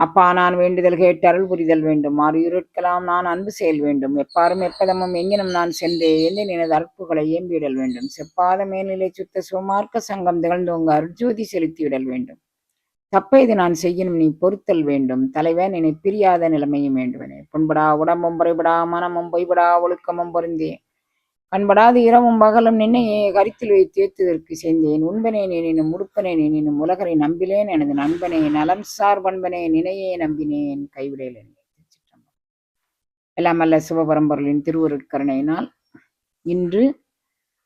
அப்பா நான் வேண்டுதல் கேட்டு அருள் புரிதல் வேண்டும். மாறு இருட்கலாம் நான் அன்பு செயல் வேண்டும். எப்பாரும் எப்பதமும் எங்கினும் நான் சென்றே எந்த எனது அற்புகளை ஏம்பிவிடல் வேண்டும். செப்பாத மேல்நிலை சுத்த சுமார்க்க சங்கம் திகழ்ந்தோங்க அருஜோதி செலுத்திவிடல் வேண்டும். தப்ப இது நான் செய்யணும் நீ பொறுத்தல் வேண்டும். தலைவன் என்னை பிரியாத நிலைமையும் வேண்டுவனே. புண்படா உடம்பும் பொறைபடா மனமும் பொய்படா ஒழுக்கமும் பொருந்தே கண்படாது இரவும் பகலும் நின்னையே கருத்தில் வைத்து ஏத்துதற்கு செய்தேன் உண்பனே நினும் உடுப்பனே நினைனும் உலகரை நம்பிலேன் எனது நண்பனே நலம் சார் பண்பனே நினையே நம்பினேன். கைவிடேன் எல்லாம் அல்ல சிவபரம்பொருளின் திருவருட்கருணையினால் இன்று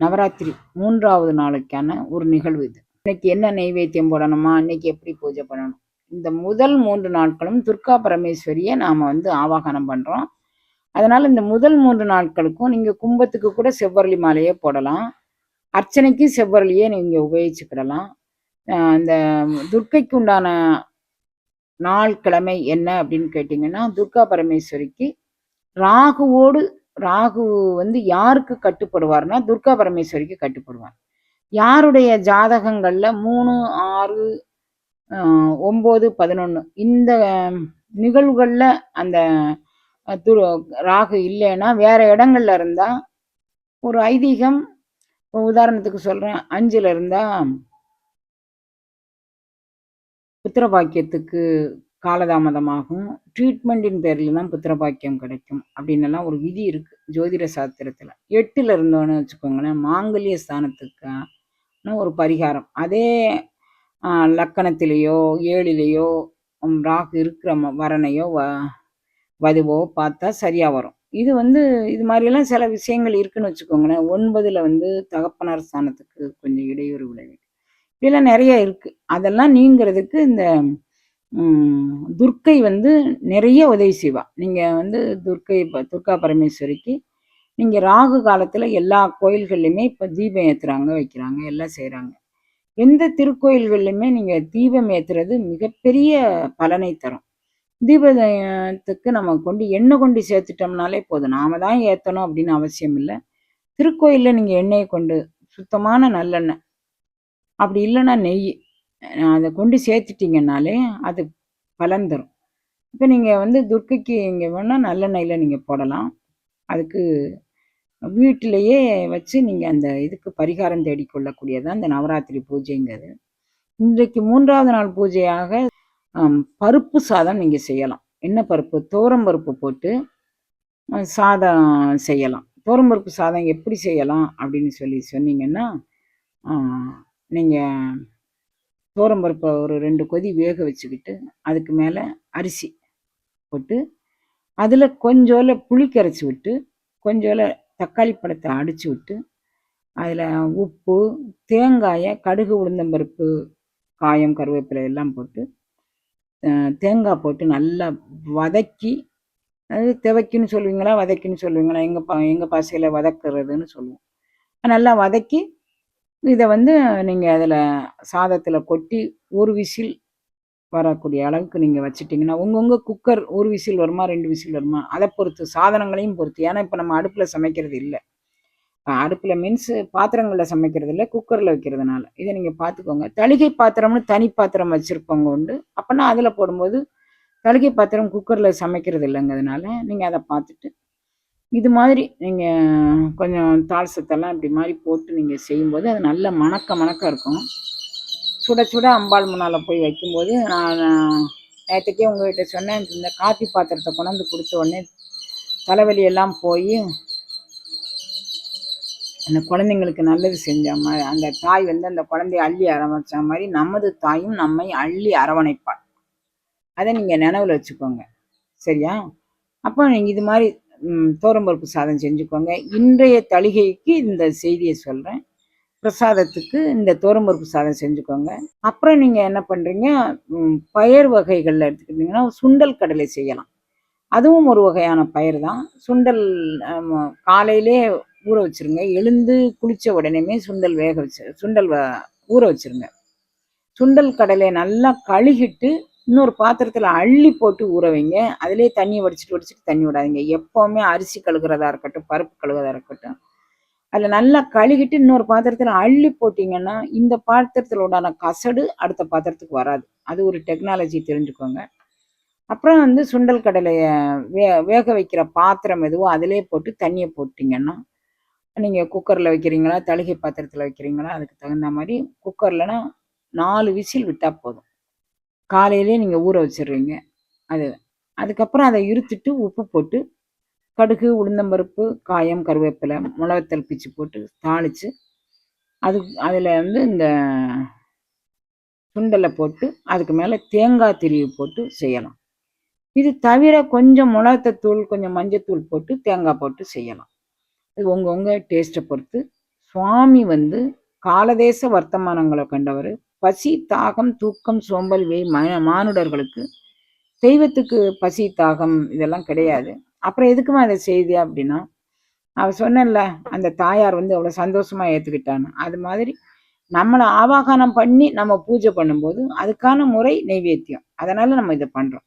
நவராத்திரி மூன்றாவது நாளுக்கான ஒரு நிகழ்வு இது. இன்னைக்கு என்ன நெய்வேத்தியம் போடணுமா? இன்னைக்கு எப்படி பூஜை பண்ணணும்? இந்த முதல் மூன்று நாட்களும் துர்கா பரமேஸ்வரியை நாம் வந்து ஆவாகனம் பண்ணுறோம் அதனால் இந்த முதல் மூன்று நாட்களுக்கும் நீங்கள் கும்பத்துக்கு கூட செவ்வரளி மாலையே போடலாம். அர்ச்சனைக்கு செவ்வரளியே நீங்கள் உபயோகிச்சுக்கிடலாம். இந்த துர்க்கைக்கு உண்டான நாள் கிழமை என்ன அப்படின்னு கேட்டிங்கன்னா துர்கா பரமேஸ்வரிக்கு ராகுவோடு ராகு வந்து யாருக்கு கட்டுப்படுவார்னா துர்கா பரமேஸ்வரிக்கு கட்டுப்படுவார். யாருடைய ஜாதகங்களில் மூணு ஆறு ஒம்பது பதினொன்று இந்த நிகழ்வுகளில் அந்த துரு ராகு இல்லைன்னா வேற இடங்கள்ல இருந்தா ஒரு ஐதீகம் உதாரணத்துக்கு சொல்றேன் அஞ்சுல இருந்தா புத்திரபாக்கியத்துக்கு காலதாமதமாகும். ட்ரீட்மெண்ட்டின் பேரில் தான் புத்திரபாக்கியம் கிடைக்கும் அப்படின்னு எல்லாம் ஒரு விதி இருக்கு ஜோதிட சாஸ்திரத்தில் எட்டில் இருந்தோன்னு வச்சுக்கோங்களேன் மாங்கல்ய ஸ்தானத்துக்கான ஒரு பரிகாரம். அதே லக்கணத்திலேயோ ஏழிலேயோ ராகு இருக்கிற வரனையோ வதுவோ பார்த்தா சரியாக வரும். இது வந்து இது மாதிரிலாம் சில விஷயங்கள் இருக்குன்னு வச்சுக்கோங்களேன். ஒன்பதில் வந்து தகப்பனார் ஸ்தானத்துக்கு கொஞ்சம் இடையூறு விளைவிக்கும் இதெல்லாம் நிறைய இருக்குது அதெல்லாம் நீங்கிறதுக்கு இந்த துர்க்கை வந்து நிறைய உதவி செய்வா. நீங்கள் வந்து துர்க்கை துர்கா பரமேஸ்வரிக்கு நீங்கள் ராகு காலத்தில் எல்லா கோயில்கள்லையுமே இப்போ தீபம் ஏற்றுறாங்க வைக்கிறாங்க எல்லாம் செய்கிறாங்க எந்த திருக்கோயில்கள்லையுமே நீங்கள் தீபம் ஏற்றுறது மிகப்பெரிய பலனை தரும். தீபதயத்துக்கு நம்ம கொண்டு எண்ணெய் கொண்டு சேர்த்துட்டோம்னாலே போதும். நாம தான் ஏற்றணும் அப்படின்னு அவசியம் இல்லை. திருக்கோயிலில் நீங்கள் எண்ணெயை கொண்டு சுத்தமான நல்லெண்ணெய். அப்படி இல்லைன்னா நெய். அதை கொண்டு சேர்த்துட்டிங்கனாலே அது பலன் தரும். இப்போ நீங்கள் வந்து துர்க்கைக்கு இங்கே வேணால் நல்லெண்ணெயில் நீங்கள் போடலாம். அதுக்கு வீட்டிலையே வச்சு நீங்கள் அந்த இதுக்கு பரிகாரம் தேடிக்கொள்ளக்கூடியதான் இந்த நவராத்திரி பூஜைங்கிறது. இன்றைக்கு மூன்றாவது நாள் பூஜையாக பருப்பு சாதம் நீங்கள் செய்யலாம். என்ன பருப்பு? தோரம்பருப்பு போட்டு சாதம் செய்யலாம். தோரம்பருப்பு சாதம் எப்படி செய்யலாம் அப்படின்னு சொல்லி சொன்னீங்கன்னா நீங்கள் தோரம்பருப்பை ஒரு ரெண்டு கொதி வேக வச்சுக்கிட்டு அதுக்கு மேலே அரிசி போட்டு அதில் கொஞ்சோல புளி கரைச்சி விட்டு கொஞ்சோல தக்காளி பழத்தை அடித்து விட்டு அதில் உப்பு தேங்காயை கடுகு உளுந்தம்பருப்பு காயம் கருவேப்பிலை எல்லாம் போட்டு தேங்காய் போட்டு நல்லா வதக்கி அது துவைக்குன்னு சொல்லுவீங்களா? வதக்கின்னு சொல்லுவீங்களா? எங்கள் பா எங்கள் பாசையில் வதக்குறதுன்னு சொல்லுவோம். நல்லா வதக்கி இதை வந்து நீங்கள் அதில் சாதத்தில் கொட்டி ஒரு விசில் வரக்கூடிய அளவுக்கு நீங்கள் வச்சுட்டிங்கன்னா உங்கவுங்க குக்கர் ஒரு விசில் வருமா? ரெண்டு விசில் வருமா? அதை பொறுத்து சாதனங்களையும் பொறுத்து. ஏன்னா இப்போ நம்ம அடுப்பில் சமைக்கிறது இல்லை. அடுப்பில் மீன்ஸ் பாத்திரங்களில் சமைக்கிறது இல்லை குக்கரில் வைக்கிறதுனால. இதை நீங்கள் பார்த்துக்கோங்க தளிகை பாத்திரம்னு தனி பாத்திரம் வச்சுருப்பவங்க உண்டு. அப்போனா அதில் போடும்போது தளிகை பாத்திரம் குக்கரில் சமைக்கிறது இல்லைங்கிறதுனால நீங்கள் அதை பார்த்துட்டு இது மாதிரி நீங்கள் கொஞ்சம் தாள் சத்தெல்லாம் இப்படி மாதிரி போட்டு நீங்கள் செய்யும்போது அது நல்ல மணக்க மணக்க இருக்கும். சுட சுட அம்பாள் முன்னால் போய் வைக்கும்போது நான் நேற்றுக்கே உங்கள்கிட்ட சொன்னேன் இந்த காஃபி பாத்திரத்தை கொண்டாந்து கொடுத்த உடனே தலைவலியெல்லாம் போய் அந்த குழந்தைங்களுக்கு நல்லது செஞ்ச மாதிரி அந்த தாய் வந்து அந்த குழந்தைய அள்ளி அரவணைச்ச மாதிரி நமது தாயும் நம்மை அள்ளி அரவணைப்பாள். அதை நீங்கள் நினைவில் வச்சுக்கோங்க. சரியா? அப்போ நீங்கள் இது மாதிரி தோரம்பருப்பு சாதம் செஞ்சுக்கோங்க. இன்றைய தளிகைக்கு இந்த செய்தியை சொல்கிறேன் பிரசாதத்துக்கு இந்த தோரம்பருப்பு சாதம் செஞ்சுக்கோங்க. அப்புறம் நீங்கள் என்ன பண்ணுறீங்க பயிர் வகைகளில் எடுத்துக்கிட்டிங்கன்னா சுண்டல் கடலை செய்யலாம். அதுவும் ஒரு வகையான பயிர் தான். சுண்டல் காலையிலே ஊற வச்சிருங்க. எழுந்து குளித்த உடனேமே சுண்டல் வேக வச்சு சுண்டல் ஊற வச்சிருங்க. சுண்டல் கடலையை நல்லா கழுகிட்டு இன்னொரு பாத்திரத்தில் அள்ளி போட்டு ஊற வைங்க. அதிலே தண்ணி வடிச்சிட்டு வடிச்சிட்டு தண்ணி விடாதீங்க. எப்போவுமே அரிசி கழுகுறதா இருக்கட்டும் பருப்பு கழுகுறதா இருக்கட்டும். அதில் நல்லா கழுகிட்டு இன்னொரு பாத்திரத்தில் அள்ளி போட்டிங்கன்னா இந்த பாத்திரத்தில் உண்டான கசடு அடுத்த பாத்திரத்துக்கு வராது. அது ஒரு டெக்னாலஜி தெரிஞ்சுக்கோங்க. அப்புறம் வந்து சுண்டல் கடலையை வே வேக வைக்கிற பாத்திரம் எதுவோ அதிலே போட்டு தண்ணியை போட்டிங்கன்னா நீங்கள் குக்கரில் வைக்கிறீங்களா? தழுகை பாத்திரத்தில் வைக்கிறீங்களா? அதுக்கு தகுந்த மாதிரி குக்கர்லனா நாலு விசில் விட்டால் போதும். காலையிலே நீங்கள் ஊற வச்சிடுறீங்க. அது அதுக்கப்புறம் அதை இருத்துட்டு உப்பு போட்டு கடுகு உளுந்தம்பருப்பு காயம் கருவேப்பிலை மிளகத்தல் பிச்சு போட்டு தாளித்து அது அதில் வந்து இந்த சுண்டலை போட்டு அதுக்கு மேலே தேங்காய் திருவி போட்டு செய்யலாம். இது தவிர கொஞ்சம் மிளகத்தூள் கொஞ்சம் மஞ்சத்தூள் போட்டு தேங்காய் போட்டு செய்யலாம். இது உங்கவுங்க டேஸ்ட்டை பொறுத்து. சுவாமி வந்து காலதேச வர்த்தமானங்களை கண்டவர். பசி தாகம் தூக்கம் சோம்பல் வே மானுடர்களுக்கு தெய்வத்துக்கு பசி தாகம் இதெல்லாம் கிடையாது. அப்புறம் எதுக்குமா அதை செய்தி அப்படின்னா அவ சொன்னேன்ல அந்த தாயார் வந்து அவ்வளோ சந்தோஷமா ஏற்றுக்கிட்டான்னு அது மாதிரி நம்மளை ஆவாகனம் பண்ணி நம்ம பூஜை பண்ணும்போது அதுக்கான முறை நைவேத்தியம். அதனால நம்ம இதை பண்றோம்.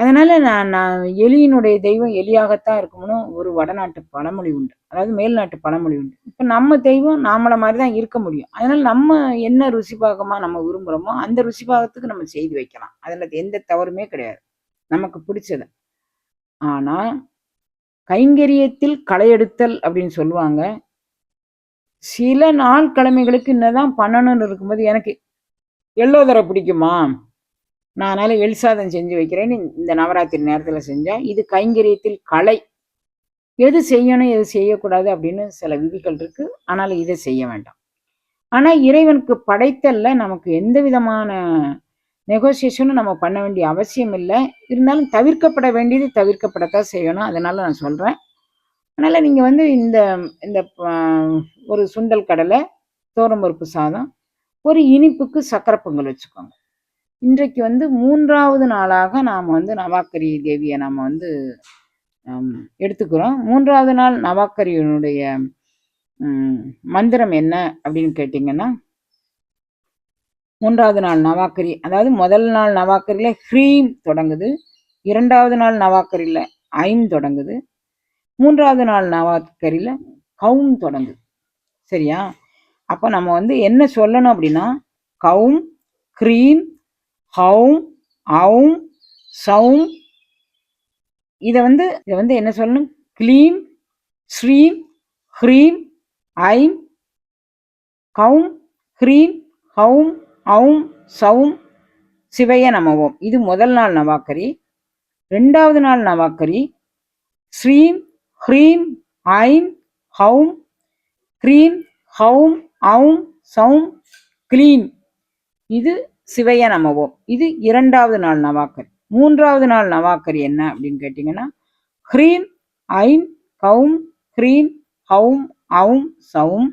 அதனால நான் நான் எலியினுடைய தெய்வம் எலியாகத்தான் இருக்கும்னு ஒரு வடநாட்டு பழமொழி உண்டு. அதாவது மேல்நாட்டு பழமொழி உண்டு. இப்போ நம்ம தெய்வம் நாமளை மாதிரி தான் இருக்க முடியும். அதனால நம்ம என்ன ருசி பாகமாக நம்ம விரும்புகிறோமோ அந்த ருசி பாகத்துக்கு நம்ம செய்து வைக்கலாம். அதில் எந்த தவறுமே கிடையாது. நமக்கு பிடிச்சது. ஆனால் கைங்கரியத்தில் களையெடுத்தல் அப்படின்னு சொல்லுவாங்க. சில நாள் கிழமைகளுக்கு என்னதான் பண்ணணும்னு இருக்கும்போது எனக்கு எல்லோதரை பிடிக்குமா? நான் அதனால எள் சாதம் செஞ்சு வைக்கிறேன்னு இந்த நவராத்திரி நேரத்தில் செஞ்சேன் இது கைங்கரியத்தில் கலை. எது செய்யணும் எது செய்யக்கூடாது அப்படின்னு சில விதிகள் இருக்கு. ஆனால் இதை செய்ய வேண்டாம். ஆனால் இறைவனுக்கு படைத்தல்ல நமக்கு எந்த விதமான நெகோசியேஷனும் நம்ம பண்ண வேண்டிய அவசியம் இல்லை. இருந்தாலும் தவிர்க்கப்பட வேண்டியது தவிர்க்கப்படத்தான் செய்யணும். அதனால நான் சொல்கிறேன் அதனால் நீங்கள் வந்து இந்த இந்த ஒரு சுண்டல் கடலை தோரம்பருப்பு சாதம் ஒரு இனிப்புக்கு சக்கரை பொங்கல் வச்சுக்கோங்க. இன்றைக்கு வந்து மூன்றாவது நாளாக நாம் வந்து நவாக்கரி தேவியை நாம் வந்து எடுத்துக்கிறோம். மூன்றாவது நாள் நவாக்கரியினுடைய மந்திரம் என்ன அப்படின்னு கேட்டிங்கன்னா மூன்றாவது நாள் நவாக்கரி அதாவது முதல் நாள் நவாக்கரியில் ஹ்ரீம் தொடங்குது. இரண்டாவது நாள் நவாக்கரியில் ஐம் தொடங்குது. மூன்றாவது நாள் நவாக்கரியில் கவும் தொடங்குது. சரியா? அப்போ நம்ம வந்து என்ன சொல்லணும் அப்படின்னா கவும் க்ரீம் ஹவும் அவும் சவும். இதை வந்து இதை வந்து என்ன சொல்லணும்? கிளீம் ஸ்ரீம் ஹ்ரீம் ஐம். கவும் ஹ்ரீம் ஹவும் அவும் சவும். சிவைய நமவோம். இது முதல் நாள் நவாக்கரி. ரெண்டாவது நாள் நவாக்கரி. ஸ்ரீம் ஹ்ரீம் ஐம் ஹவும். க்ரீம் ஹவும் அவும் சவும் கிளீம். இது சிவைய நமவோம். இது இரண்டாவது நாள் நவாக்கரி. மூன்றாவது நாள் நவாக்கரி என்ன அப்படின்னு கேட்டிங்கன்னா ஹ்ரீம் ஐம் கவும் க்ரீம் ஹவும் அவும் சவும்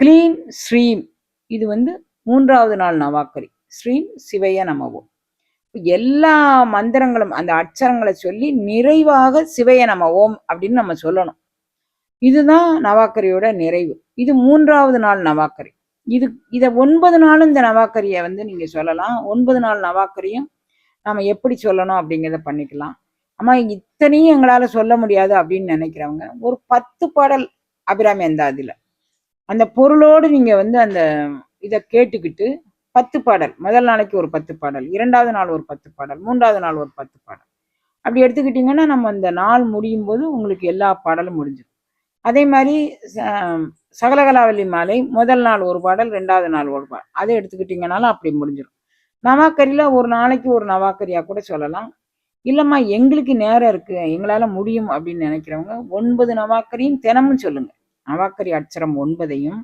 கிளீம் ஸ்ரீம். இது வந்து மூன்றாவது நாள் நவாக்கரி. ஸ்ரீம் சிவைய நமவோம். எல்லா மந்திரங்களும் அந்த அட்சரங்களை சொல்லி நிறைவாக சிவைய நமவோம் அப்படின்னு நம்ம சொல்லணும். இதுதான் நவாக்கரியோட நிறைவு. இது மூன்றாவது நாள் நவாக்கரி. இது இதை ஒன்பது நாளும் இந்த நவாக்கரியை வந்து நீங்கள் சொல்லலாம். ஒன்பது நாள் நவாக்கரியும் நம்ம எப்படி சொல்லணும் அப்படிங்கிறத பண்ணிக்கலாம். ஆமா இத்தனையும் எங்களால் சொல்ல முடியாது அப்படின்னு நினைக்கிறவங்க ஒரு பத்து பாடல் அபிராமி அந்தாதியில அந்த பொருளோடு நீங்கள் வந்து அந்த இதை கேட்டுக்கிட்டு பத்து பாடல் முதல் நாளைக்கு ஒரு பத்து பாடல் இரண்டாவது நாள் ஒரு பத்து பாடல் மூன்றாவது நாள் ஒரு பத்து பாடல். அப்படி எடுத்துக்கிட்டிங்கன்னா நம்ம அந்த நாள் முடியும் போது உங்களுக்கு எல்லா பாடலும் முடிஞ்சிடும். அதே மாதிரி ச- சகலகலாவல்லி மாலை முதல் நாள் ஒரு பாடல் ரெண்டாவது நாள் ஒரு பாடல். அதை எடுத்துக்கிட்டிங்கனாலும் அப்படி முடிஞ்சிடும் நவாக்கரியில் ஒரு நாளைக்கு ஒரு நவாக்கரியாக கூட சொல்லலாம். இல்லைம்மா எங்களுக்கு நேரம் இருக்குது எங்களால் முடியும் அப்படின்னு நினைக்கிறவங்க ஒன்பது நவாக்கரியும் தினமும் சொல்லுங்கள் நவாக்கரி அட்சரம் ஒன்பதையும்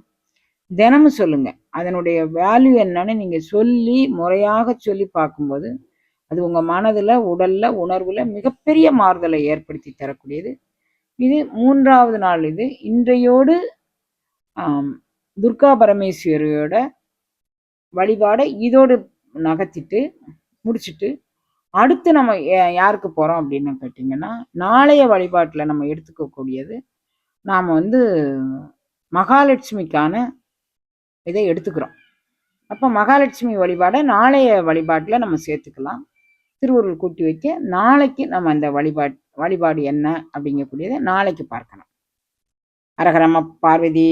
தினமும் சொல்லுங்கள் அதனுடைய வேல்யூ என்னன்னு நீங்கள் சொல்லி முறையாக சொல்லி பார்க்கும்போது அது உங்கள் மனதில் உடலில் உணர்வில் மிகப்பெரிய மாறுதலை ஏற்படுத்தி தரக்கூடியது. இது மூன்றாவது நாள் இது. இன்றையோடு துர்கா பரமேஸ்வரியோட வழிபாடை இதோடு நகர்த்திட்டு முடிச்சுட்டு அடுத்து நம்ம யாருக்கு போகிறோம் அப்படின்னு கேட்டிங்கன்னா நாளைய வழிபாட்டில் நம்ம எடுத்துக்கக்கூடியது நாம் வந்து மகாலட்சுமிக்கான இதை எடுத்துக்கிறோம். அப்போ மகாலட்சுமி வழிபாடை நாளைய வழிபாட்டில் நம்ம சேர்த்துக்கலாம். திருவுருள் கூட்டி வைக்க நாளைக்கு நம்ம அந்த வழிபாட் வழிபாடு என்ன அப்படிங்கக்கூடியதை நாளைக்கு பார்க்கலாம். அரகரம பார்வதி!